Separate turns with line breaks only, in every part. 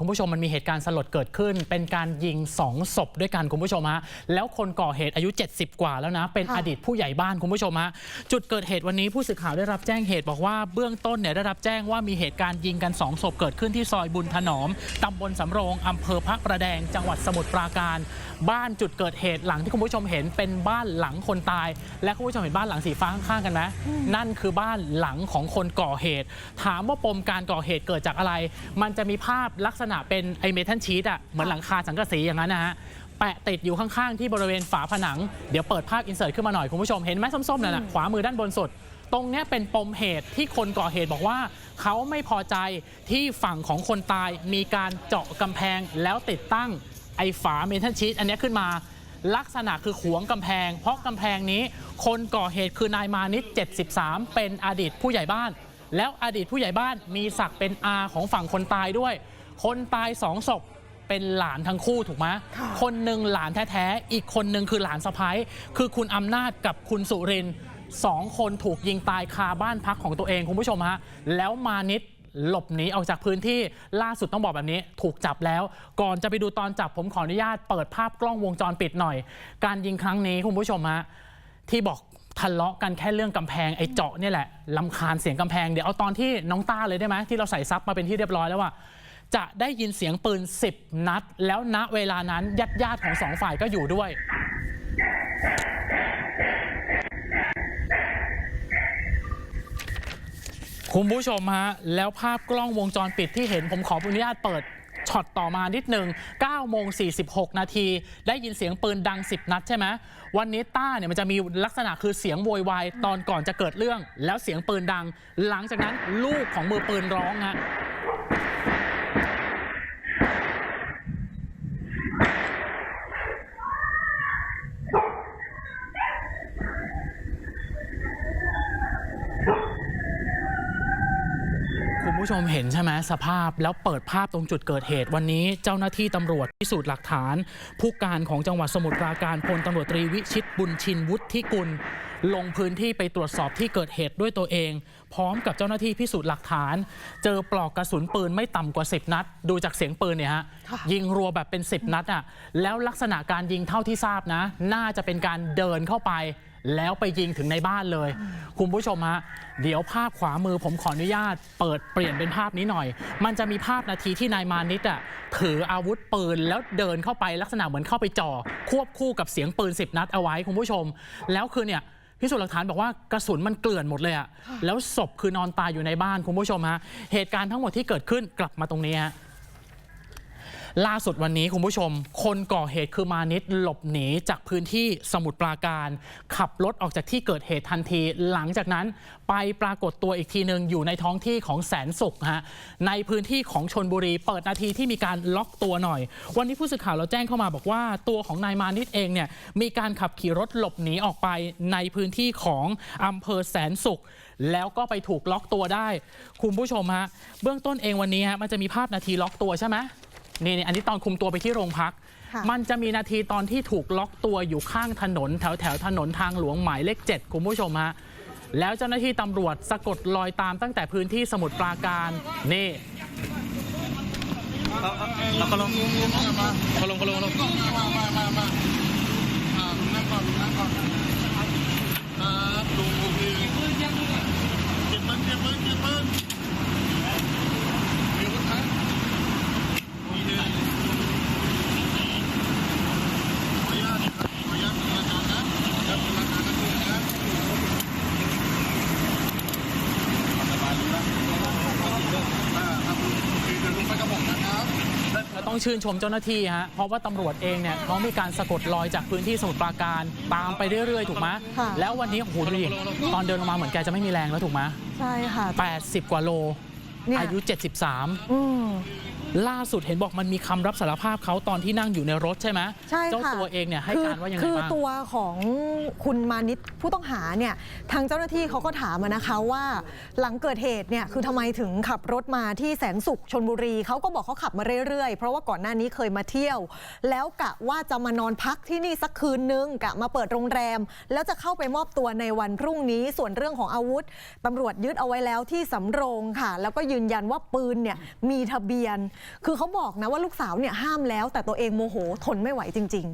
คุณผู้ชมมันมีเหตุการณ์สลดเกิดขึ้น เป็นการยิงสองศพด้วยกันคุณผู้ชมฮะแล้วคนก่อเหตุอายุ 70 กว่าแล้วนะ เป็น
ค่ะ
อดีตผู้ใหญ่บ้านคุณผู้ชมฮะจุดเกิดเหตุวันนี้ผู้สื่อข่าวได้รับแจ้งเหตุบอกว่าเบื้องต้นเนี่ยได้รับแจ้งว่ามีเหตุการณ์ยิงกันสองศพเกิดขึ้นที่ซอยบุญถนอมตำบลสำโรงอำเภอพระประแดง จังหวัดสมุทรปราการ บ้านจุดเกิดเหตุหลังที่คุณผู้ชมเห็นเป็นบ้านหลังคนตาย และคุณผู้ชมเห็นบ้านหลังสีฟ้าข้างๆกันไหมนั่นคือบ้านหลังของคนก่อเหตุ ถามว่าปมการก่อเหตุเกิดจากอะไร มันจะมีภาพลักษณะเป็นไอเมทัลชีตอะเหมือนหลังคาสังกะสีอย่างนั้นนะฮะแปะติดอยู่ข้างๆ ที่บริเวณฝาผนัง เดี๋ยวเปิดภาพอินเสิร์ตขึ้นมาหน่อย คุณผู้ชมเห็นไหมส้มๆนั่นนะขวามือด้านบนสุด ตรงเนี้ยเป็นปมเหตุที่คนก่อเหตุบอกว่า เขาไม่พอใจที่ฝั่งของคนตายมีการเจาะกำแพงแล้วติดตั้งไอ้ฝาเมทัลชีตอันเนี้ยขึ้นมาลักษณะคือขวงกำแพง เพราะกำแพงนี้ คนก่อเหตุคือนายมานิด 73 เป็นอดีตผู้ใหญ่บ้าน แล้วอดีตผู้ใหญ่บ้านมีศักดิ์เป็นอาของฝั่งคนตายด้วย คนตายสองศพเป็นหลานทั้งคู่ถูกไหม
ค่ะ
คนหนึ่งหลานแท้ๆ อีกคนหนึ่งคือหลานสะพ้ายคือคุณอำนาจกับคุณสุรินทร์สองคนถูกยิงตายคาบ้านพักของตัวเองคุณผู้ชมฮะแล้วมานิดหลบหนีออกจากพื้นที่ล่าสุดต้องบอกแบบนี้ ถูกจับแล้ว ก่อนจะไปดูตอนจับผมขออนุญาตเปิดภาพกล้องวงจรปิดหน่อย การยิงครั้งนี้คุณผู้ชมฮะที่บอกทะเลาะกันแค่เรื่องกำแพงไอ้เจาะเนี่ยแหละลำคาญเสียงกำแพงเดี๋ยวเอาตอนที่น้องต้าเลยได้ไหมที่เราใส่ซับมาเป็นที่เรียบร้อยแล้วว่า จะได้ยินเสียงปืน 10 นัด แล้วณเวลานั้นญาติญาติของสองฝ่ายก็อยู่ด้วย คุณผู้ชมฮะ แล้วภาพกล้องวงจรปิดที่เห็นผมขออนุญาตเปิดช็อตต่อมานิดหนึ่ง9โมง46 นาที ได้ยินเสียงปืนดัง 10 นัดใช่ไหม วันนี้ต้าเนี่ยมันจะมีลักษณะคือเสียงโวยวายตอนก่อนจะเกิดเรื่อง แล้วเสียงปืนดัง หลังจากนั้นลูกของมือปืนร้องฮะ ผู้ชมเห็นใช่ไหมสภาพแล้วเปิดภาพตรงจุดเกิดเหตุ วันนี้เจ้าหน้าที่ตำรวจพิสูจน์หลักฐาน ผู้การของจังหวัดสมุทรปราการพลตำรวจตรีวิชิตบุญชินวุฒิกุล ลงพื้นที่ไปตรวจสอบที่เกิดเหตุด้วยตัวเอง พร้อมกับเจ้าหน้าที่พิสูจน์หลักฐาน เจอปลอกกระสุนปืนไม่ต่ำกว่า 10 นัด ดูจากเสียงปืนเนี่ยฮะยิงรัวแบบเป็น 10 นัดอะแล้วลักษณะการยิงเท่าที่ทราบนะ น่าจะเป็นการเดินเข้าไป แล้วไปยิงถึงในบ้านเลย คุณผู้ชมฮะเดี๋ยวภาพขวามือผมขออนุญาต เปิดเปลี่ยนเป็นภาพนี้หน่อย มันจะมีภาพนาทีที่นายมานิดอะถืออาวุธปืนแล้วเดินเข้าไปลักษณะเหมือนเข้าไปจ่อควบคู่กับเสียงปืน 10 นัดเอาไว้คุณผู้ชม แล้วคือเนี่ยพิสูจน์หลักฐานบอกว่ากระสุนมันเกลื่อนหมดเลยอะแล้วศพคือนอนตายอยู่ในบ้านคุณผู้ชมฮะเหตุการณ์ทั้งหมดที่เกิดขึ้นกลับมาตรงนี้ฮะ ล่าสุดวันนี้คุณผู้ชม คนก่อเหตุคือมานิดหลบหนีจากพื้นที่สมุทรปราการ ขับรถออกจากที่เกิดเหตุทันที หลังจากนั้นไปปรากฏตัวอีกทีหนึ่งอยู่ในท้องที่ของแสนสุขฮะในพื้นที่ของชนบุรี เปิดนาทีที่มีการล็อกตัวหน่อย วันนี้ผู้สื่อข่าวเราแจ้งเข้ามาบอกว่า ตัวของนายมานิดเองเนี่ยมีการขับขี่รถหลบหนีออกไปในพื้นที่ของอำเภอแสนสุข แล้วก็ไปถูกล็อกตัวได้ คุณผู้ชมฮะเบื้องต้นเองวันนี้ฮะมันจะมีภาพนาทีล็อกตัวใช่ไหม นี่นี่อันนี้ตอนคุมตัวไปที่โรงพัก
ค่ะ
มันจะมีนาทีตอนที่ถูกล็อกตัวอยู่ข้างถนน แถวแถวถนนทางหลวงหมายเลขเจ็ดคุณผู้ชมฮะแล้วเจ้าหน้าที่ตำรวจสะกดรอยตามตั้งแต่พื้นที่สมุทรปราการนี่
เอาเอาเอาเขาลงเขาลงเขาลงเขาลง
เรา ต้องชื่นชมเจ้าหน้าที่ฮะ เพราะว่าตำรวจเองเนี่ยเขามีการสะกดรอยจากพื้นที่สมุทรปราการตามไปเรื่อยๆ ถูกไหม
ค่ะ
แล้ววันนี้โอ้โหดูดิตอนเดินลงมาเหมือนแกจะไม่มีแรงแล้วถูกไหม
ใช่ค่ะ
80 กว่าโล อายุ 73
อืม
ล่าสุดเห็นบอกมันมีคำรับสารภาพเขาตอนที่นั่งอยู่ในรถใช่ไหม
ใช่ค่ะ
เจ้าตัวเองเนี่ยให้
คือ
การว่ายังไง
คือ
บ้าง
ตัวของคุณมานิดผู้ต้องหาเนี่ยทางเจ้าหน้าที่เขาก็ถามมานะคะว่า หลังเกิดเหตุเนี่ยคือทำไมถึงขับรถมาที่แสนสุขชนบุรีเขาก็บอกเขาขับมาเรื่อยๆ เพราะว่าก่อนหน้านี้เคยมาเที่ยว แล้วกะว่าจะมานอนพักที่นี่สักคืนนึงกะมาเปิดโรงแรม แล้วจะเข้าไปมอบตัวในวันพรุ่งนี้ส่วนเรื่องของอาวุธตำรวจยึดเอาไว้แล้วที่สำโรงค่ะ แล้วก็ยืนยันว่าปืนเนี่ยมีทะเบียนคือเขาบอกนะว่าลูกสาวเนี่ยห้ามแล้ว แต่ตัวเองโมโหทนไม่ไหวจริง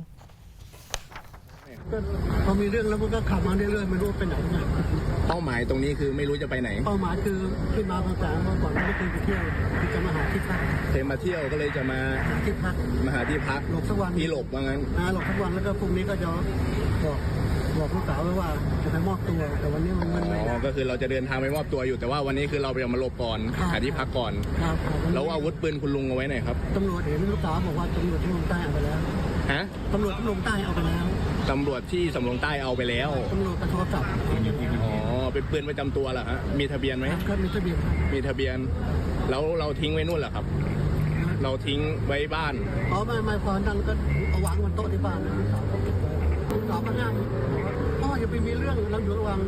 ก็พอมีเรื่องแล้วมันก็ขับมาเรื่อยๆไม่รู้ไปไหนไง
เป้าหมายตรงนี้คือไม่รู้จะไปไหน
เป้าหมายคือที่มาภาษาเมื่อก่อนไม่เคยไปเที่ยวคือจะมาหาที่พัก
เคยมาเที่ยวก็เลยจะมา
หาที่พัก
มาหาที่พัก
หลบสักวัน
ที่หลบว่างั้น
นะหลบสักวันแล้วก็พรุ่งนี้ก็จะบอก บอกลูกสาวไว้ว่าจะไปมอบตัวแต่วันนี้มันมัน
อ๋
ไม่ได้
อก็คือเราจะเดินทางไปมอบตัวอยู่แต่ว่าวันนี้คือเราไปมาหลบก่อน
ครับ
หาที่พักก่อน
ครับวันนี้
แล้วอาวุธปืนคุณลุงเอาไว้ไหนครับ
ตำรวจเห็นลูกสาวบอกว่าตำรวจที่ลงใต้เอาไปแล้ว
ฮะ
ตำรวจที่ลงใต้เอาไปแล้ว
ตำรวจที่สำโรงใต้เอาไปแล้ว
ตำรวจกระโทรศัพท์
อ๋อเป็นปืนประจำตัวเหรอฮะมีทะเบียนไหม
ก็มีทะเบียนครับ
มีทะเบียน แล้วเราทิ้งไว้นู่นเหรอครับเราทิ้งไว้บ้าน
อ๋อไม่ไม่พอนั่นก็เอาวางบนโต๊ะที่บ้านนะลูกสาวก็เก็บไว้ลูกสาวก็ห้ามพ่ออย่า ไปมีเรื่องเราอยู่ระหว่าง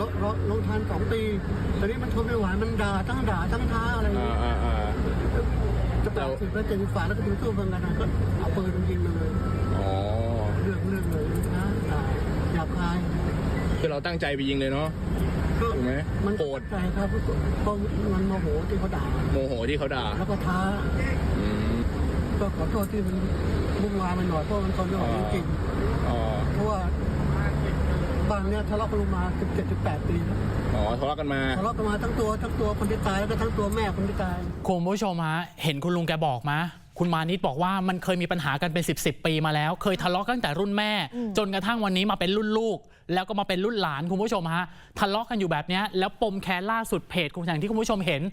รถรถลงทานสองปีตอนนี้มันทนไม่ไหวมันด่าทั้งด่าทั้งท้าอะไรอย่าง
อ่า
เงี้ย
อ่าอ่า
จะแปดสิบแล้วเจ็ดสิบฝ่าแล้วก็ดูสู้เมืองกันนะก็เอาปืนยิงมันเลย
อ๋อ
เรื่องเรื่องเลยนะด่าหยาบคาย
คือเราตั้งใจไปยิงเลยเนาะ
ก็
ถูกไหม
มัน
โกรธ
ใจครับเพราะมันโมโหที่เขาด่า
โมโหที่เขาด่า
แล้วก็ท้า
อืม
ก็ขอโทษที่มันมุ่งวายมันหน่อยเพราะมันทนไม่ไหวจริง
อ๋อ
ๆเพราะว่า บ้านเนี้ยทะเลาะกันมาสิบเจ็ดสิบแปดปีแล้ว
อ๋อทะเลาะกันมา
ทะเลาะกันมาทั้งตัวทั้งตัวคนที่ตายแล้วก็ทั้งตัวแม่คนที่ตาย
คุณผู้ชมฮะเห็นคุณลุงแกบอกมะคุณมานิดบอกว่ามันเคยมีปัญหากันเป็น 10บสปีมาแล้ว เคยทะเลาะกันตั้งแต่รุ่นแม่ จนกระทั่งวันนี้มาเป็นรุ่นลูก แล้วก็มาเป็นรุ่นหลานคุณผู้ชมฮะทะเลาะกันอยู่แบบเนี้ยแล้วปมแค้นล่าสุดเพจคุณอย่างที่คุณผู้ชมเห็นแ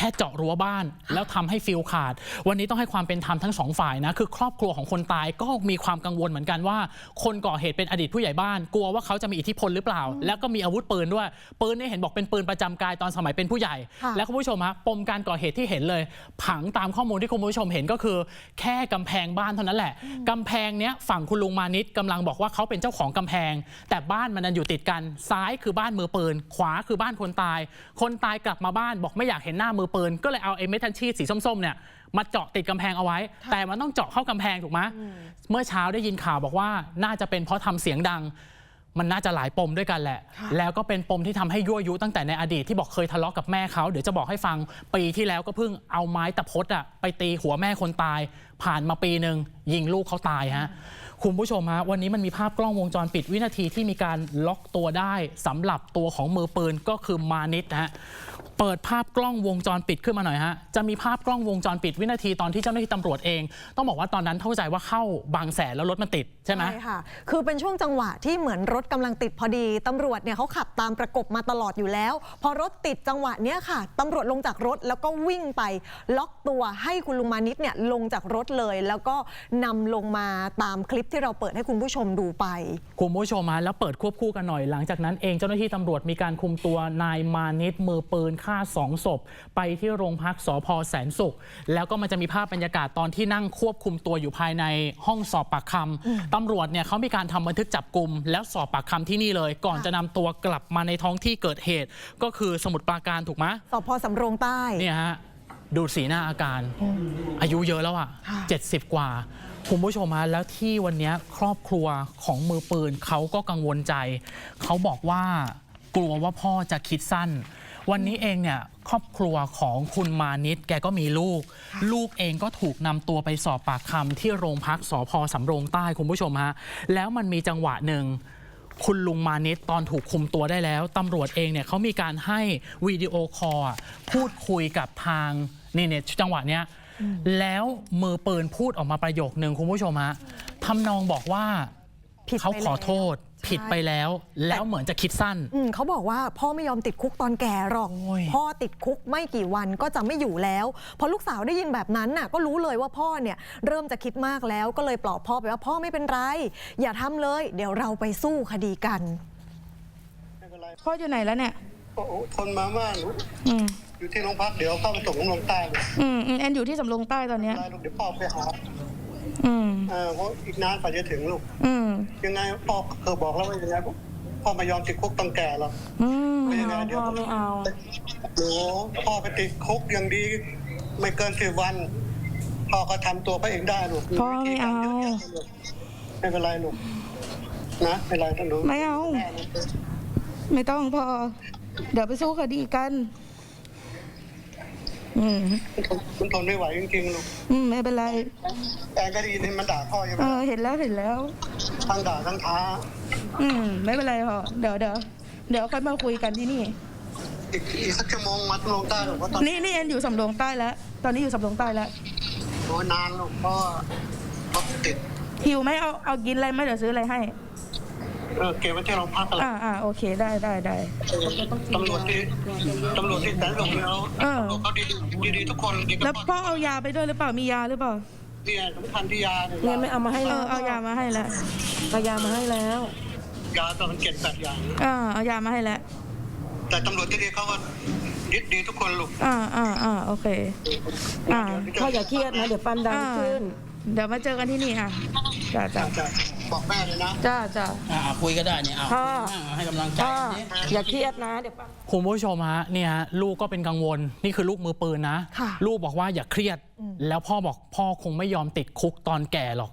ค่เจาะรั้วบ้าน แล้วทำให้ฟิลขาด วันนี้ต้องให้ความเป็นธรรมทั้งสองฝ่ายนะ คือครอบครัวของคนตายก็มีความกังวลเหมือนกันว่า คนก่อเหตุเป็นอดีตผู้ใหญ่บ้าน กลัวว่าเขาจะมีอิทธิพลหรือเปล่า แล้วก็มีอาวุธปืนด้วย ปืนนี่เห็นบอกเป็นปืนประจำกายตอนสมัยเป็นผู้ใหญ่
ค่ะ
แล้วคุณผู้ชมฮะปมการก่อเหตุที่เห็นเลย ผังตามข้อมูลที่คุณผู้ชมเห็นก็คือ แค่กำแพงบ้านเท่านั้นแหละกำแพงเนี้ยฝั่งคุณลุงมานิดกำลังบอกว่าเขาเป็นเจ้าของกำแพง แต่บ้านมันนั้นอยู่ติดกัน ซ้ายคือบ้านมือปืน ขวาคือบ้านคนตาย คนตายกลับมาบ้านบอกไม่อยากเห็นหน้ามือปืนก็เลยเอาไอ้เมทัลชีตสีส้มๆเนี่ยมาเจาะติดกำแพงเอาไว้ แต่มันต้องเจาะเข้ากำแพงถูกไหมเมื่อเช้าได้ยินข่าวบอกว่าน่าจะเป็นเพราะทำเสียงดัง มันน่าจะหลายปมด้วยกันแหละ แล้วก็เป็นปมที่ทำให้ยั่วยุตั้งแต่ในอดีตที่บอกเคยทะเลาะกับแม่เขาเดี๋ยวจะบอกให้ฟังปีที่แล้วก็เพิ่งเอาไม้ตะพดอะไปตีหัวแม่คนตาย ผ่านมาปีหนึ่งยิงลูกเขาตายฮะ คุณผู้ชมฮะวันนี้มันมีภาพกล้องวงจรปิดวินาทีที่มีการล็อกตัวได้สำหรับตัวของมือปืนก็คือมานิดนะฮะเปิดภาพกล้องวงจรปิดขึ้นมาหน่อยฮะจะมีภาพกล้องวงจรปิดวินาทีตอนที่เจ้าหน้าที่ตำรวจเอง ต้องบอกว่าตอนนั้นเข้าใจว่าเข้าบางแสนแล้วรถมันติดใช่ไหม
ใช่ค่ะ คือเป็นช่วงจังหวะที่เหมือนรถกำลังติดพอดีตำรวจเนี่ยเขาขับตามประกบมาตลอดอยู่แล้ว พอรถติดจังหวะเนี้ยค่ะตำรวจลงจากรถแล้วก็วิ่งไป ล็อกตัวให้คุณลุงมานิดเนี่ยลงจากรถเลย แล้วก็นำลงมาตามคลิปที่เราเปิดให้คุณผู้ชมดูไป
คุณผู้ชมฮะแล้วเปิดควบคู่กันหน่อยหลังจากนั้นเองเจ้าหน้าที่ตำรวจมีการคุมตัวนายมานิดมือปืนฆ่าสองศพ ไปที่โรงพักสพแสนสุข แล้วก็มันจะมีภาพบรรยากาศตอนที่นั่งควบคุมตัวอยู่ภายในห้องสอบปากคำตำรวจเนี่ยเขามีการทำบันทึกจับกลุ่มแล้วสอบปากคำที่นี่เลย ก่อนจะนำตัวกลับมาในท้องที่เกิดเหตุ ก็คือสมุทรปราการถูกไหม
สพสำโรงใต้
เนี่ยฮะ ดูสีหน้าอาการ อายุเยอะแล้วอะ
ค่ะ
70 กว่า คุณผู้ชมฮะแล้วที่วันเนี้ยครอบครัวของมือปืนเขาก็กังวลใจ เขาบอกว่ากลัวว่าพ่อจะคิดสั้น วันนี้เองเนี่ยครอบครัวของคุณมานิดแกก็มีลูก ลูกเองก็ถูกนำตัวไปสอบปากคำที่โรงพักสพสำโรงใต้คุณผู้ชมฮะแล้วมันมีจังหวะหนึ่งคุณลุงมานิดตอนถูกคุมตัวได้แล้วตำรวจเองเนี่ยเขามีการให้วิดีโอคอลอะพูดคุยกับทาง นี่เนี่ยจังหวะเนี้ยแล้วมือปืนพูดออกมาประโยคนึงคุณผู้ชมฮะทำนองบอกว่า
ผิดไป
เขาขอโทษ
แล้ว
ผิดไปแล้ว แล้วเหมือนจะคิดสั้น
อืมเขาบอกว่าพ่อไม่ยอมติดคุกตอนแก่หรอก
โอ้ย
พ่อติดคุกไม่กี่วันก็จะไม่อยู่แล้ว พอลูกสาวได้ยินแบบนั้นน่ะ ก็รู้เลยว่าพ่อเนี่ยเริ่มจะคิดมากแล้วก็เลยปลอบพ่อไปว่าพ่อไม่เป็นไร อย่าทำเลย เดี๋ยวเราไปสู้คดีกัน
ไม่เป็นไร
พ่ออยู่ไหนแล้วเนี่ย
โอ้โหคนมาบ้าน
อืม
อยู่ที่โรงพักเดี๋ยวเข้าไปส่งลงใต้เลย
อืมอืมแอนอยู่ที่สำโรงใต้ตอนเนี้ย
ได้ลูกเดี๋ยวพ่อไปหา
อืม
เออเพราะอีกนานกว่าจะถึงลูก
อืม
ยังไงพ่อเคยบอกแล้วว่ายังไงพ่อไม่ยอมติดคุกต้องแก่หรอก
อืม
ไม่
ไม่
เอา
เอา
เดี๋ยว
พ่อไม่เอา
โอ้พ่อไปติดคุกอย่างดี ไม่เกินสิบวันพ่อก็ทำตัวไปเองได้ลูก
พ่อไม่เอา
ไม่เป็นไรลูกนะไม่เป็นไรต้องดู
ไม่เอา
แม่ลูก
ไม่ต้องพ่อเดี๋ยวไปสู้คดีกัน อืม
มันทนไม่ไหวจริงๆลูก
อืมไม่เป็นไร
แอนก็ได้ยินมันด่าพ่อใช่ไหม
เออเห็นแล้วเห็นแล้ว
ทั้งด่าทั้งท้า
อืมไม่เป็นไรพ่อเดี๋ยวเดี๋ยวเดี๋ยวค่อยมาคุยกันที่นี่
อีกอีกสักชั่วโมงมาลงใต้หรอกว่าตอน
นี่นี่แอนอยู่สำโรงใต้แล้ว ตอนนี้อยู่สำโรงใต้แล้ว
โอ้นานลูกเพราะว่าเพราะติด
หิวไหมเอาเอากินอะไรไหมเดี๋ยวซื้ออะไรให้
เออเก็บไว้ที่โรงพักกันละ
อ่าอ่าโอเคได้ได้ได้
ตำรวจที่ตำรวจที่แสนหลงแล้ว
เออ
ตำรวจเขาดีดีดีทุกคนดีกับ
แล้วพ่อเอายาไปด้วยหรือเปล่ามียาหรือเปล่า
เนี่ยสำคัญที่ยาเนี่ย
เงินไม่เอามาให้
เอ
แล้
อ
ว
เอายามาให้แล้ว
เอายามาให้แล้ว
ยาตอนมันเจ็ดแปดอย่าง
อ่าเอายามาให้แล้ว
แต่ตำรวจที่ดีเขาก็ดีดีทุกคนลูก
อ่าอ่าอ่าโอเค อ่า
พ่ออย่าเครียดนะ เดี๋ยวฟันดัง
อ่า
ขึ้น
เดี๋ยวมาเจอกันที่นี่ค่ะจ้าจ้า
จะบอกแม่เลยนะ
จ้าจ้า
อ่าคุยก็ได้เนี่ยเอา
พ่อ
นั่งให้กำลังใจ
พ่อ
นี่
อย่าเครียดนะเดี๋ยวฟัน
คุณผู้ชมฮะเนี่ยฮะลูกก็เป็นกังวลนี่คือลูกมือปืนนะ
ค่ะ
ลูกบอกว่าอย่าเครียด แล้วพ่อบอกพ่อคงไม่ยอมติดคุกตอนแก่หรอก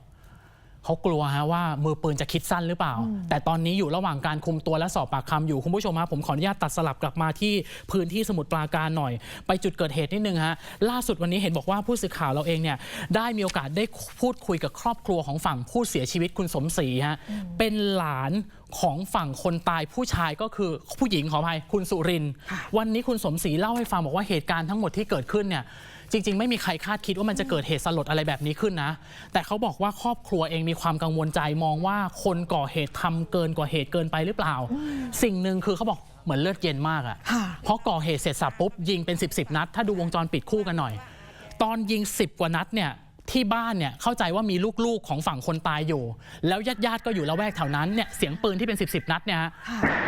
เขากลัวฮะว่ามือปืนจะคิดสั้นหรือเปล่า แต่ตอนนี้อยู่ระหว่างการคุมตัวและสอบปากคำอยู่คุณผู้ชมฮะผมขออนุญาตตัดสลับกลับมาที่พื้นที่สมุทรปราการหน่อย ไปจุดเกิดเหตุนิดนึงฮะล่าสุดวันนี้เห็นบอกว่าผู้สื่อข่าวเราเองเนี่ยได้มีโอกาสได้พูดคุยกับครอบครัวของฝั่งผู้เสียชีวิตคุณสมศรีฮะเป็นหลานของฝั่งคนตายผู้ชายก็คือผู้หญิงขออภัยคุณสุรินทร์วันนี้คุณสมศรีเล่าให้ฟังบอกว่าเหตุการณ์ทั้งหมดที่เกิดขึ้นเนี่ย จริง ๆ ไม่มีใครคาดคิดว่ามันจะเกิดเหตุสลดอะไรแบบนี้ขึ้นนะ แต่เขาบอกว่าครอบครัวเองมีความกังวลใจมองว่าคนก่อเหตุทำเกินกว่าเหตุเกินไปหรือเปล่า สิ่งหนึ่งคือเขาบอกเหมือนเลือดเย็นมากอะ
ค่ะ
เพราะก่อเหตุเสร็จสับปุ๊บยิงเป็น 10บสนัด ถ้าดูวงจรปิดคู่กันหน่อย ตอนยิง 10 กว่านัดเนี่ย ที่บ้านเนี่ยเข้าใจว่ามีลูกๆของฝั่งคนตายอยู่ แล้วญาติๆก็อยู่ละแวกแถวนั้นเนี่ยเสียงปืนที่เป็น 10บสนัดเนี่ยฮะ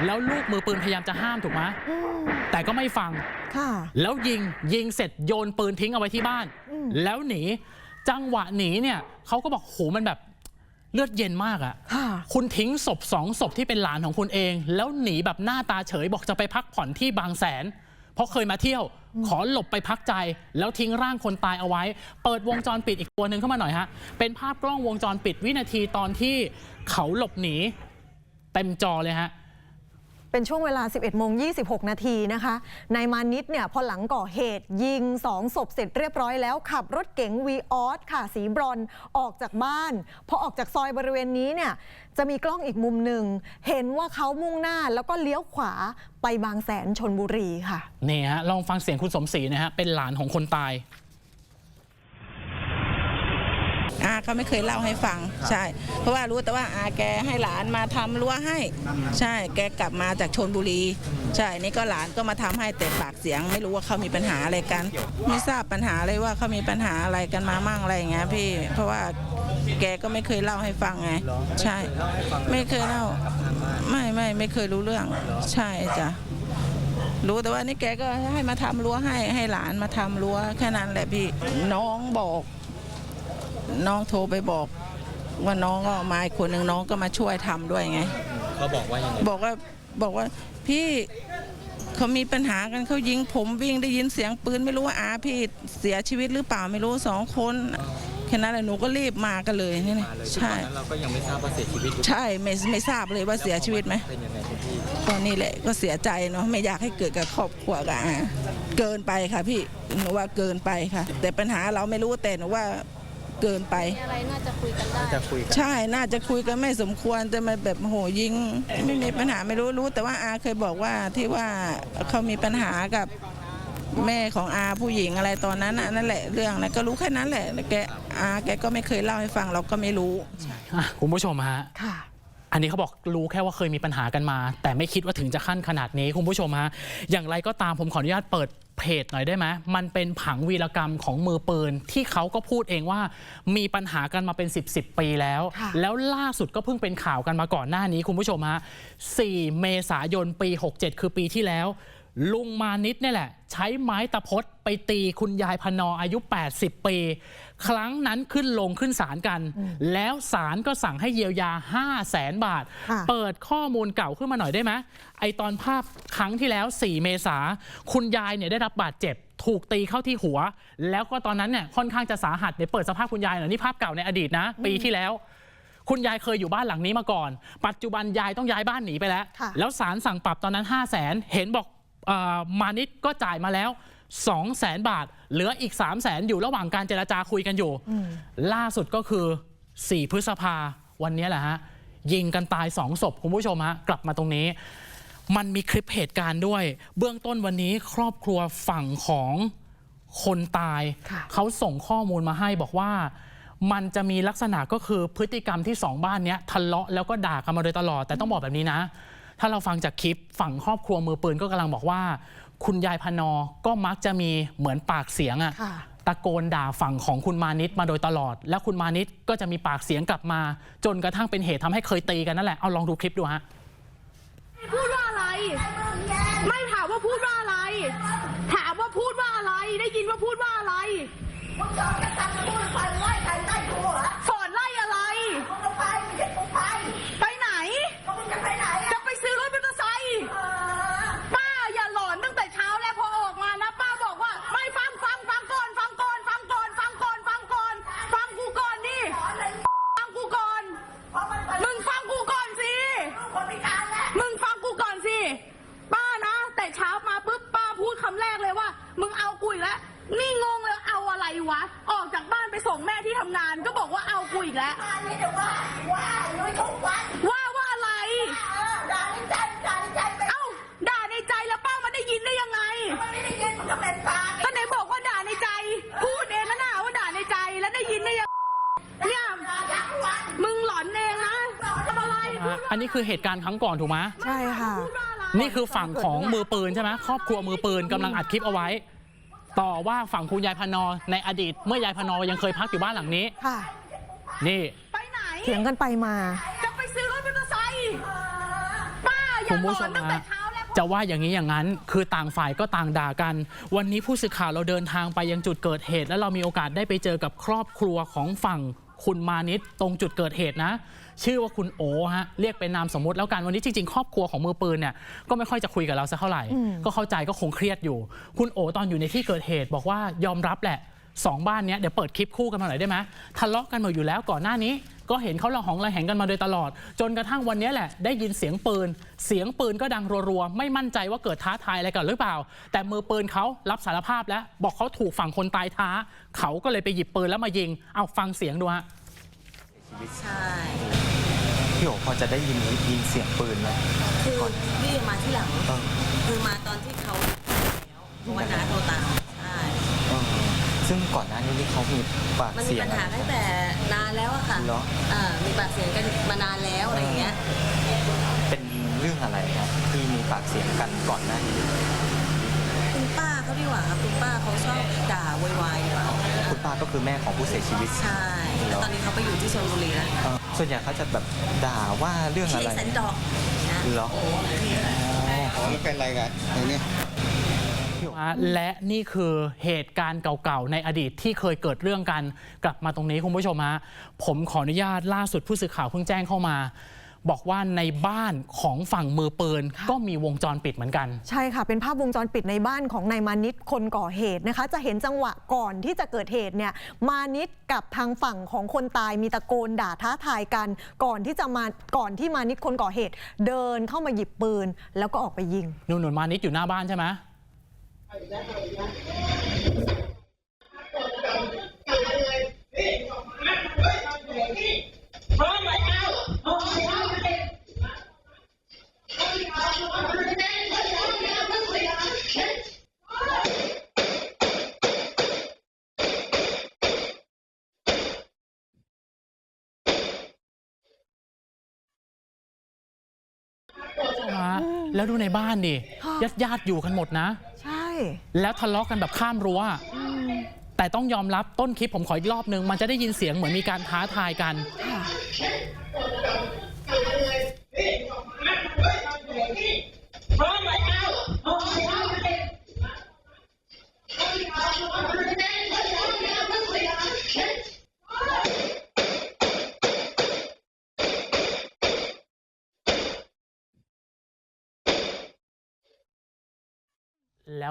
แล้วลูกมือปืนพยายามจะห้ามถูกไหมแต่ก็ไม่ฟัง
ค่ะ
แล้วยิงยิงเสร็จโยนปืนทิ้งเอาไว้ที่บ้าน แล้วหนีจังหวะหนีเนี่ยเขาก็บอกโหมันแบบเลือดเย็นมากอะ
ค่ะ
คุณทิ้งศพสองศพที่เป็นหลานของคุณเอง แล้วหนีแบบหน้าตาเฉยบอกจะไปพักผ่อนที่บางแสน เพราะเคยมาเที่ยว ขอหลบไปพักใจ แล้วทิ้งร่างคนตายเอาไว้ เปิดวงจรปิดอีกตัวหนึ่งเข้ามาหน่อยฮะ เป็นภาพกล้องวงจรปิดวินาทีตอนที่เขาหลบหนี เต็มจอเลยฮะ
เป็นช่วงเวลา 11โมง26 นาทีนะคะ นายมานิดเนี่ยพอหลังก่อเหตุยิง 2 ศพเสร็จเรียบร้อยแล้ว ขับรถเก๋งวีออสค่ะ สีบรอนออกจากบ้าน พอออกจากซอยบริเวณนี้เนี่ยจะมีกล้องอีกมุมหนึ่ง เห็นว่าเขามุ่งหน้าแล้วก็เลี้ยวขวาไปบางแสนชนบุรีค่ะ
นี่ฮะลองฟังเสียงคุณสมศรีนะฮะเป็นหลานของคนตาย
อาเขาไม่เคยเล่าให้ฟังใช่ เพราะว่ารู้แต่ว่าอาแกให้หลานมาทำรั้วให้ ใช่แกกลับมาจากชนบุรี ใช่นี่ก็หลานก็มาทำให้แต่ปากเสียง ไม่รู้ว่าเขามีปัญหาอะไรกัน ไม่ทราบปัญหาเลยว่าเขามีปัญหาอะไรกันมามั่งอะไรอย่างเงี้ยพี่ เพราะว่าแกก็ไม่เคยเล่าให้ฟังไง ใช่ ไม่เคยเล่า ไม่ไม่ไม่เคยรู้เรื่อง ใช่จ้ะรู้แต่ว่านี่แกก็ให้มาทำรั้วให้ให้หลานมาทำรั้วแค่นั้นแหละพี่น้องบอก น้องโทรไปบอก ว่าน้องก็มาอีกคนหนึ่งน้องก็มาช่วยทำด้วยไง
เขาบอกว่ายังไง
บอกว่าบอกว่าพี่เขามีปัญหากันเขายิงผมวิ่งได้ยินเสียงปืนไม่รู้ว่าอาพี่เสียชีวิตหรือเปล่าไม่รู้สองคนแค่นั้นแหละหนูก็รีบมากันเลยนี่นะใช่
นั้นเราก็ยังไม่ทราบว่าเสียชีวิตหรือ
ใช่ไม่ไม่ทราบเลยว่าเสียชีวิตไหม
เป็นยังไงคุณพี่
ก็นี่แหละก็เสียใจเนาะไม่อยากให้เกิดกับครอบครัวกับอาเกินไปค่ะพี่หนูว่าเกินไปค่ะ แต่ปัญหาเราไม่รู้แต่หนูว่า เกินไป
จะคุยกัน
ใช่น่าจะคุยกันไม่สมควรจะมาแบบโหยิง ไม่มีปัญหาไม่รู้รู้ แต่ว่าอาเคยบอกว่าที่ว่าเขามีปัญหากับแม่ของอาผู้หญิงอะไรตอนนั้นน่ะนั่นแหละเรื่องนั้นก็รู้แค่นั้นแหละแกอาแกก็ไม่เคยเล่าให้ฟังเราก็ไม่รู้
อะคุณผู้ชมฮะ
ค่ะ
อันนี้เขาบอกรู้แค่ว่าเคยมีปัญหากันมา แต่ไม่คิดว่าถึงจะขั้นขนาดนี้คุณผู้ชมฮะอย่างไรก็ตามผมขออนุญาตเปิดเพจหน่อยได้ไหมมันเป็นผังวีรกรรมของมือปืน ที่เขาก็พูดเองว่ามีปัญหากันมาเป็น 10บสปีแล้ว
ค่ะ
แล้วล่าสุดก็เพิ่งเป็นข่าวกันมาก่อนหน้านี้คุณผู้ชมฮะ 4 เมษายนปี 67 คือปีที่แล้ว ลุงมานิดเนี่ยแหละ ใช้ไม้ตะพดไปตีคุณยายพนออายุ 80 ปี ครั้งนั้นขึ้นลงขึ้นศาลกัน แล้วศาลก็สั่งให้เยียวยา 5 0 0แสนบาท
ค่ะ
เปิดข้อมูลเก่าขึ้นมาหน่อยได้ไหมไอตอนภาพครั้งที่แล้ว 4 เมษาคุณยายเนี่ยได้รับบาดเจ็บถูกตีเข้าที่หัว แล้วก็ตอนนั้นเนี่ยค่อนข้างจะสาหัสเดี๋ยวเปิดสภาพคุณยายหน่อยนี่ภาพเก่าในอดีตนะ ปีที่แล้ว คุณยายเคยอยู่บ้านหลังนี้มาก่อน ปัจจุบันยายต้องย้ายบ้านหนีไปแล้ว
ค่ะ
แล้วศาลสั่งปรับตอนนั้น 5 0 0แสนเห็นบอกเออมานิดก็จ่ายมาแล้ว 2 0 0แสนบาท เหลืออีก 3 0 0แสนอยู่ระหว่างการเจรจาคุยกันอยู่ ล่าสุดก็คือ 4 พฤษภาวันนี้แหละฮะ ยิงกันตาย 2 ศพคุณผู้ชมฮะ กลับมาตรงนี้ มันมีคลิปเหตุการณ์ด้วย เบื้องต้นวันนี้ครอบครัวฝั่งของคนตาย
ค่ะ
เขาส่งข้อมูลมาให้บอกว่ามันจะมีลักษณะก็คือพฤติกรรมที่สองบ้านเนี้ยทะเลาะแล้วก็ด่ากันมาโดยตลอด แต่ต้องบอกแบบนี้นะ ถ้าเราฟังจากคลิปฝั่งครอบครัวมือปืนก็กำลังบอกว่า คุณยายพนอก็มักจะมีเหมือนปากเสียงอะ
ค่ะ
ตะโกนด่าฝั่งของคุณมานิดมาโดยตลอด แล้วคุณมานิดก็จะมีปากเสียงกลับมา จนกระทั่งเป็นเหตุทำให้เคยตีกันนั่นแหละเอาลองดูคลิปดูฮะ
พูดว่าอะไร ไม่ถามว่าพูดว่าอะไร ถามว่าพูดว่าอะไร ได้ยินว่าพูดว่าอะไรสอนไล่อะไร ไปไหน จะไปซื้อรถมอเตอร์ไซค์ป้าอย่าหลอนตั้งแต่เช้าแล้วพอออกมานะ ป้าบอกว่า ไม่ฟังฟังฟังก่อน ฟังก่อน ฟังก่อน ฟังก่อน ฟังก่อน ฟังกูก่อนดิ ฟังกูก่อน มึงฟังกูก่อนสิ มึงฟังกูก่อนสิ ป้านะ แต่เช้ามาปุ๊บป้าพูดคำแรกเลยว่า มึงเอากูอีกแล้ว นี่งงเลยเอาอะไรวะ ออกจากบ้านไปส่งแม่ที่ทำงาน ก็บอกว่าเอากูอีกแล้ว ว่าว่าอะไร เอ้า ด่าในใจแล้วป้ามาได้ยินได้ยังไง ก็ไหนบอกว่าด่าในใจ พูดเองนะน่ะว่าด่าในใจแล้วได้ยินได้ยังเนี่ยมึงหลอนเองนะทำอะไรพูดว่า
อันนี้คือ เหตุการณ์ครั้งก่อนถูกไหม
ใช่ค่ะ
พูดว่าอะไร
นี่คือฝั่งของมือปืนใช่ไหมครอบครัวมือปืนกำลังอัดคลิปเอาไว้ ต่อว่าฝั่งคุณยายพนอในอดีต เมื่อยายพนอยังเคยพักอยู่บ้านหลังนี้
ค่ะ
นี่
ไปไหน
เถียงกันไปมา
จะไปซื้อรถมอเตอร์ไซค์ป้าอย่า
คุณ
หล
ผู้
อ
ช
น
ม
ตั้งแต่
ฮะ
เช้าแล้ว
จะว่าอย่างนี้อย่างนั้นคือต่างฝ่ายก็ต่างด่ากัน วันนี้ผู้สื่อข่าวเราเดินทางไปยังจุดเกิดเหตุ แล้วเรามีโอกาสได้ไปเจอกับครอบครัวของฝั่ง คุณมานิดตรงจุดเกิดเหตุนะ ชื่อว่าคุณโอฮะเรียกเป็นนามสมมติแล้วกันวันนี้จริงๆ ครอบครัวของมือปืนเนี่ยก็ไม่ค่อยจะคุยกับเราสักเท่าไหร่ ก็เข้าใจก็คงเครียดอยู่ คุณโอตอนอยู่ในที่เกิดเหตุบอกว่ายอมรับแหละ สองบ้านเนี้ยเดี๋ยวเปิดคลิปคู่กันมาหน่อยได้ไหมทะเลาะกันมาอยู่แล้วก่อนหน้านี้ ก็เห็นเขาละหองระแหงกันมาโดยตลอด จนกระทั่งวันนี้แหละ ได้ยินเสียงปืน เสียงปืนก็ดังรัวๆ ไม่มั่นใจว่าเกิดท้าทายอะไรกันหรือเปล่า แต่มือปืนเขารับสารภาพแล้ว บอกเขาถูกฝั่งคนตายท้า เขาก็เลยไปหยิบปืนแล้วมายิง เอาฟังเสียงดูฮะ
ใช่
พี่โอพอจะได้ยินยินเสียงปืนไหม
คือพี่มาที่หลัง
เออ
คือมาตอนที่เขาแล้วเพราะว่าน้าโทรตามใช่
เออ ซึ่งก่อนหน้านี้ที่เขามีปาก
มันมี
เสียง
ปัญหาตั้งแต่นานแล้วอะค่ะ
เหรอ
เออมีปากเสียงกันมานานแล้วอะไรอย่างเงี้ย
เป็นเรื่องอะไรครับที่มีปากเสียงกันก่อนหน้านี้
คุณป้าเขาดีกว่าครับคุณป้าเขาชอบด่าโวยวายดีกว่า
คุณป้าก็คือแม่ของผู้เสียชีวิต
ใช่แล้วตอนนี้เขาไปอยู่ที่ชลบุรีแล้ว
เออส่วนใหญ่เขาจะแบบด่าว่าเรื่อง
ที่
อะไร
สันดอกนะ
เหรอ
อ๋อไม่เป็นไรกันอย่างนี้
และนี่คือเหตุการณ์เก่าๆ ในอดีตที่เคยเกิดเรื่องกันกลับมาตรงนี้คุณผู้ชมฮะผมขออนุญาตล่าสุดผู้สื่อข่าวเพิ่งแจ้งเข้ามา บอกว่าในบ้านของฝั่งมือปืนก็มีวงจรปิดเหมือนกัน
ใช่ค่ะ เป็นภาพวงจรปิดในบ้านของนายมานิดคนก่อเหตุนะคะ จะเห็นจังหวะก่อนที่จะเกิดเหตุเนี่ยมานิดกับทางฝั่งของคนตายมีตะโกนด่าท้าทายกัน ก่อนที่จะมาก่อนที่มานิดคนก่อเหตุ เดินเข้ามาหยิบปืน แล้วก็ออกไปยิง
นุ่นหนุนมานิดอยู่หน้าบ้านใช่ไหมฮะ แล้วดูในบ้านดิ
ค่ะ
ญาติญาติๆอยู่กันหมดนะ
ใช่
แล้วทะเลาะกันแบบข้ามรั้วแต่ต้องยอมรับต้นคลิปผมขออีกรอบนึง มันจะได้ยินเสียงเหมือนมีการท้าทายกัน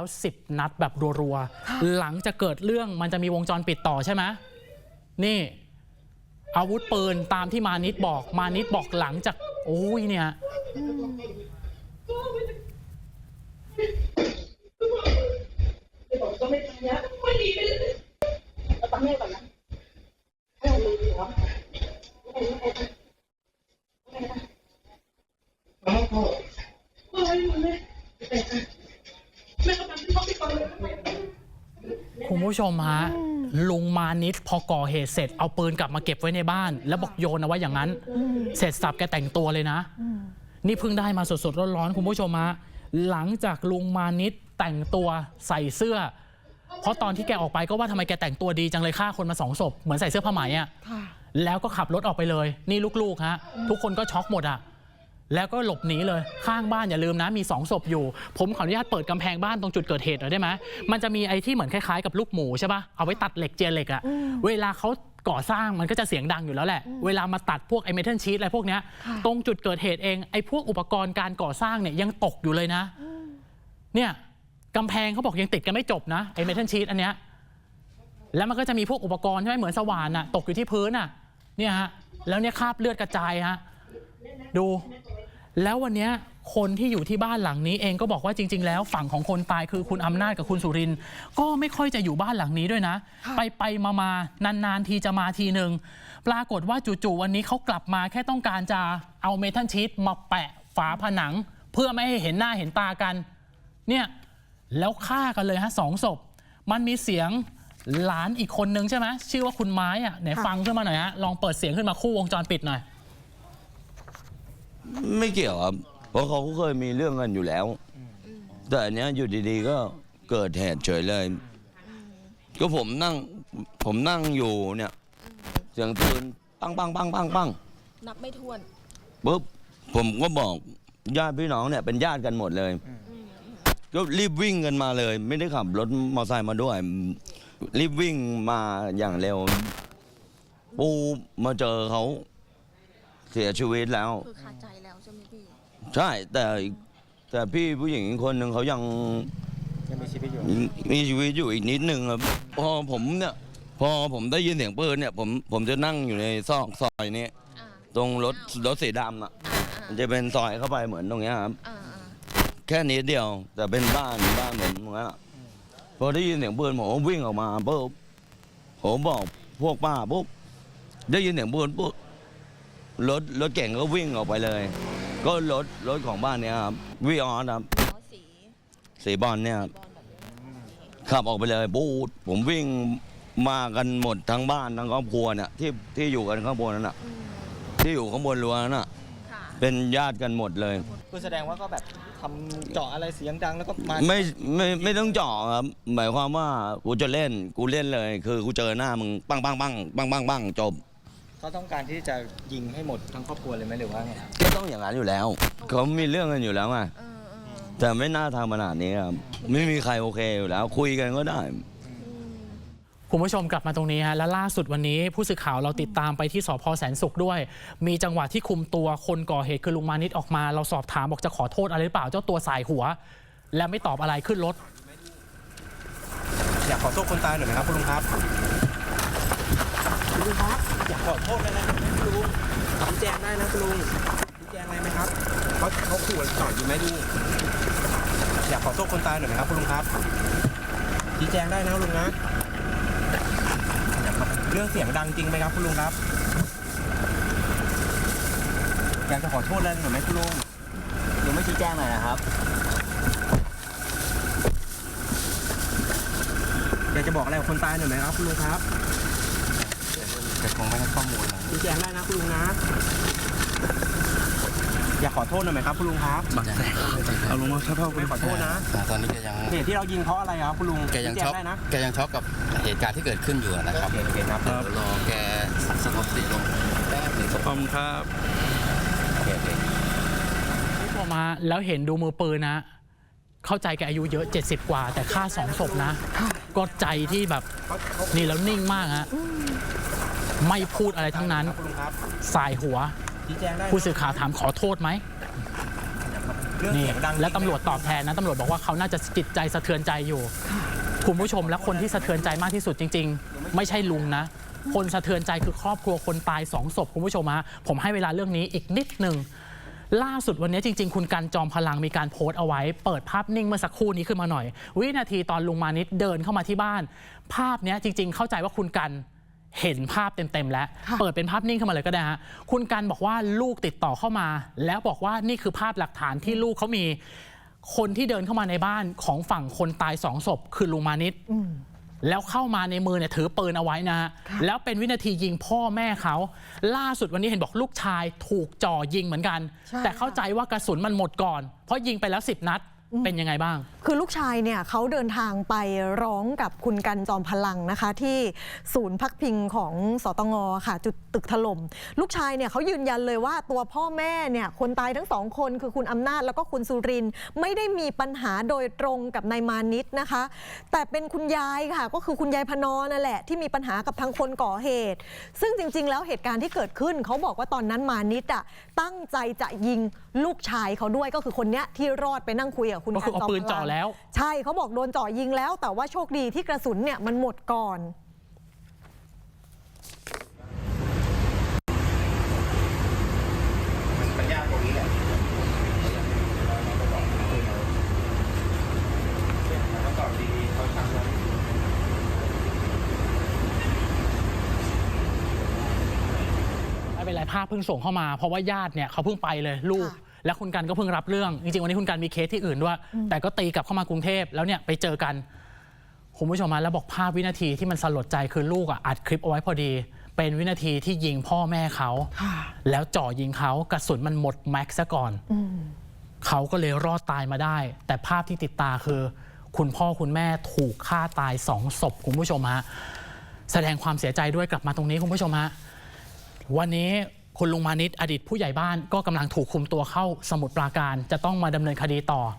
แล้วสิบนัดแบบรัวๆ หลังจากเกิดเรื่องมันจะมีวงจรปิดต่อใช่ไหมนี่ อาวุธปืนตามที่มานิดบอกมานิดบอกหลังจากโอ้ยเนี่ย ผู้ชมฮะลุงมานิดพอก่อเหตุเสร็จเอาปืนกลับมาเก็บไว้ในบ้าน แล้วบอกโยนเอาไว้อย่างนั้น เสร็จสับแกแต่งตัวเลยนะ นี่เพิ่งได้มาสดๆร้อนๆคุณผู้ชมฮะหลังจากลุงมานิดแต่งตัวใส่เสื้อ เพราะตอนที่แกออกไปก็ว่าทำไมแกแต่งตัวดีจังเลยฆ่าคนมาสองศพเหมือนใส่เสื้อผ้าไหมอะ
ค่ะ
แล้วก็ขับรถออกไปเลย นี่ลูกๆฮะทุกคนก็ช็อกหมดอะ แล้วก็หลบหนีเลยข้างบ้านอย่าลืมนะมีสองศพอยู่ ผมขออนุญาตเปิดกำแพงบ้านตรงจุดเกิดเหตุหน่อยได้ไหมมันจะมีไอ้ที่เหมือนคล้ายๆกับลูกหมูใช่ปะเอาไว้ตัดเหล็กเจียเหล็กอะเวลาเขาก่อสร้างมันก็จะเสียงดังอยู่แล้วแหละ เวลามาตัดพวกไอ้เมทัลชีตอะไรพวกเนี้ยตรงจุดเกิดเหตุเองไอ้พวกอุปกรณ์การก่อสร้างเนี่ยยังตกอยู่เลยนะ เนี่ยกำแพงเขาบอกยังติดกันไม่จบนะไอ้เมทัลชีตอันเนี้ยแล้วมันก็จะมีพวกอุปกรณ์ใช่ไหมเหมือนสว่านอะตกอยู่ที่พื้นอะเนี่ยฮะแล้วเนี่ยคราบเลือดกระจายฮะดู แล้ววันเนี้ยคนที่อยู่ที่บ้านหลังนี้เองก็บอกว่าจริง ๆ แล้วฝั่งของคนตายคือคุณอำนาจกับคุณสุรินทร์ก็ไม่ค่อยจะอยู่บ้านหลังนี้ด้วยนะ ไปไปมามานานๆทีจะมาทีหนึ่งปรากฏว่าจู่ๆวันนี้เขากลับมาแค่ต้องการจะเอาเมทัลชีตมาแปะฝาผนัง เพื่อไม่ให้เห็นหน้าเห็นตากันเนี่ยแล้วฆ่ากันเลยฮะสองศพ มันมีเสียงหลานอีกคนนึงใช่ไหมชื่อว่าคุณไม้อะไหน
ค่ะ
ฟังขึ้นมาหน่อยฮะลองเปิดเสียงขึ้นมาคู่วงจรปิดหน่อย
ไม่เกี่ยวครับ เพราะเขาก็เคยมีเรื่องกันอยู่แล้ว แต่อันเนี้ยอยู่ดีๆก็เกิดเหตุเฉยเลย ก็ผมนั่งผมนั่งอยู่เนี่ยเสียงปืนปังปังปังปังปัง
นับไม่ถ้วน
ปุ๊บผมก็บอกญาติพี่น้องเนี่ยเป็นญาติกันหมดเลย ก็รีบวิ่งกันมาเลย ไม่ได้ขับรถมอเตอร์ไซค์มาด้วย รีบวิ่งมาอย่างเร็วปูมาเจอเขา เสียชีวิตแล้ว
คือคาใจแล้วใช่ไหมพี่
ใช่แต่แต่พี่ผู้หญิงอีกคนหนึ่งเขายัง
ยังมีชีวิตอยู่
มีชีวิตอยู่อีกนิดนึงครับพอผมเนี่ย พอผมได้ยินเสียงปืนเนี่ยผมผมจะนั่งอยู่ในซอกซอยนี้
อ่า
ตรงรถรถสีดำอะ
อ่า
มันจะเป็นซอยเข้าไปเหมือนตรงเนี้ยครับ
อ่าอ่า
แค่นิดเดียว แต่เป็นบ้านบ้านผมตรงนั้นอะพอได้ยินเสียงปืนผมก็วิ่งออกมาปุ๊บผมบอกพวกป้าปุ๊บได้ยินเสียงปืนปุ๊บ รถรถเก่งก็วิ่งออกไปเลย ก็รถรถของบ้านเนี้ยครับวีออนครับ
อ๋อสี
สีบอลเนี่ยครับ
บอลแบบนี้
ขับออกไปเลยปูดผมวิ่งมากันหมดทั้งบ้านทั้งครอบครัวเนี่ยที่ที่อยู่กันข้างบนนั้นน่ะ
อืม
ที่อยู่ข้างบนรั้วนั้นน่ะ
ค่ะ
เป็นญาติกันหมดเลย
คือแสดงว่าก็แบบทำเจาะอะไรเสียงดังแล้วก็มา
ไม่ไม่ไม่ต้องเจาะครับ หมายความว่ากูจะเล่นกูเล่นเลย คือกูเจอหน้ามึงปังปังปังปังปังปังจบ
เขาต้องการที่จะยิงให้หมดทั้งครอบครัวเลยไหมหรือว่าไง
ก็ต้องอย่างนั้นอยู่แล้วเขามีเรื่องกันอยู่แล้วไง
เออเออ
แต่ไม่น่าทำขนาดนี้ครับไม่มีใครโอเคอยู่แล้ว คุยกันก็ได้
คุณผู้ชมกลับมาตรงนี้ฮะและล่าสุดวันนี้ผู้สื่อข่าวเราติดตามไปที่สพแสนสุขด้วย มีจังหวะที่คุมตัวคนก่อเหตุคือลุงมานิดออกมา เราสอบถามบอกจะขอโทษอะไรหรือเปล่าเจ้าตัวสายหัว และไม่ตอบอะไรขึ้นรถ
อยากขอโทษคนตายหน่อยไหมครับคุณลุงครับ คุณลุงครับ อยากขอโทษนะครับคุณลุงชี้แจงได้นะคุณลุงชี้แจงอะไรไหมครับเขาเขาขู่จอดอยู่ไหมลุงอยากขอโทษคนตายหน่อยไหมครับคุณลุงครับชี้แจงได้นะลุงนะเรื่องเสียงดังจริงไหมครับคุณลุงครับอยากจะขอโทษอะไรหน่อยไหมคุณลุงลุงไม่ชี้แจงหน่อยนะครับอยากจะบอกอะไรกับคนตายหน่อยไหมครับคุณลุงครับ แต่คงไม่ให้ข้อมูลชี้แจงได้นะคุณลุงนะ อยากขอโทษหน่อยไหมครับคุณลุงครับเอาลงมาเท่าๆคุณขอโทษนะ
ตอนนี้แกยัง
เหตุที่เรายิงเพราะอะไรครับคุณลุง
แกยัง
ชี้
ช็อก
แจได้นะ
แกยังช็อกกับเหตุการณ์ที่เกิดขึ้นอยู่นะครับ
โอเคโอเคครับ
เดี๋ยวรอแกสงบสติลงแป๊บหนึงครับ
ผมครับ
โอเคโอเค
พอมาแล้วเห็นดูมือปืนนะ เข้าใจแกอายุเยอะ 70 กว่า แต่ฆ่าสองศพนะ ก็ใจที่แบบนี่แล้วนิ่งมากฮะ ไม่พูดอะไรทั้งนั้น
คุณลุงครับ
สายหัว
ชี้แจงได้นะ
ผู้สื่อข่าวถามขอโทษไหม
เรื่อง
นี่
เสียงดัง
แล้วตำรวจตอบแทนนะตำรวจบอกว่าเขาน่าจะจิตใจสะเทือนใจอยู่ คุณผู้ชมและคนที่สะเทือนใจมากที่สุดจริง ๆ ไม่ใช่ลุงนะ คนสะเทือนใจคือครอบครัวคนตายสองศพคุณผู้ชมฮะผมให้เวลาเรื่องนี้อีกนิดหนึ่งล่าสุดวันนี้จริง ๆ คุณกันจอมพลังมีการโพสต์เอาไว้ เปิดภาพนิ่งเมื่อสักครู่นี้ขึ้นมาหน่อย วินาทีตอนลุงมานิดเดินเข้ามาที่บ้าน ภาพเนี้ยจริง ๆ เข้าใจว่าคุณกัน เห็นภาพเต็มๆแล้ว
ค่ะ
เปิดเป็นภาพนิ่งเข้ามาเลยก็ได้ฮะคุณกันบอกว่าลูกติดต่อเข้ามา แล้วบอกว่านี่คือภาพหลักฐานที่ลูกเขามี คนที่เดินเข้ามาในบ้านของฝั่งคนตายสองศพคือลุงมานิด
อืม
แล้วเข้ามาในมือเนี่ยถือปืนเอาไว้นะฮะแล้วเป็นวินาทียิงพ่อแม่เขา ล่าสุดวันนี้เห็นบอกลูกชายถูกจ่อยิงเหมือนกัน
ใช่
แต่เข้าใจว่ากระสุนมันหมดก่อน เพราะยิงไปแล้ว10นัด เป็นยังไงบ้าง
คือลูกชายเนี่ยเขาเดินทางไปร้องกับคุณกันจอมพลังนะคะ ที่ศูนย์พักพิงของสตงค่ะ จุดตึกถล่มลูกชายเนี่ยเขายืนยันเลยว่าตัวพ่อแม่เนี่ยคนตายทั้งสองคนคือคุณอำนาจแล้วก็คุณสุรินทร์ไม่ได้มีปัญหาโดยตรงกับนายมานิดนะคะ แต่เป็นคุณยายค่ะ ก็คือคุณยายพนอนั่นแหละ ที่มีปัญหากับทางคนก่อเหตุ ซึ่งจริง ๆ แล้วเหตุการณ์ที่เกิดขึ้นเขาบอกว่าตอนนั้นมานิดอะตั้งใจจะยิงลูกชายเขาด้วยก็คือคนเนี้ยที่รอดไปนั่งคุยกับคุณ
ก็คือเอาปืนจ่อแล้ว
ใช่เขาบอกโดนจ่อยิงแล้ว แต่ว่าโชคดีที่กระสุนเนี่ยมันหมดก่อน
มันยากตรงนี้แหละ
ไม่เป็นไรภาพเพิ่งส่งเข้ามา เพราะว่าญาติเนี่ยเขาเพิ่งไปเลยลูก
ค่ะ
และคุณกันก็เพิ่งรับเรื่อง จริงๆ วันนี้คุณกันมีเคสที่อื่นด้วย แต่ก็ตีกลับเข้ามากรุงเทพแล้วเนี่ยไปเจอกันคุณผู้ชมมาแล้วบอกภาพวินาทีที่มันสลดใจคือลูกอะอัดคลิปเอาไว้พอดี เป็นวินาทีที่ยิงพ่อแม่เขา แล้วจ่อยิงเขากระสุนมันหมดแม็กซ์ซะก่อนเขาก็เลยรอดตายมาได้ แต่ภาพที่ติดตาคือ คุณพ่อคุณแม่ถูกฆ่าตายสองศพคุณผู้ชมฮะแสดงความเสียใจด้วยกลับมาตรงนี้คุณผู้ชมฮะวันนี้ คุณลุงมานิดอดีตผู้ใหญ่บ้านก็กำลังถูกคุมตัวเข้าสมุทรปราการ จะต้องมาดำเนินคดีต่อ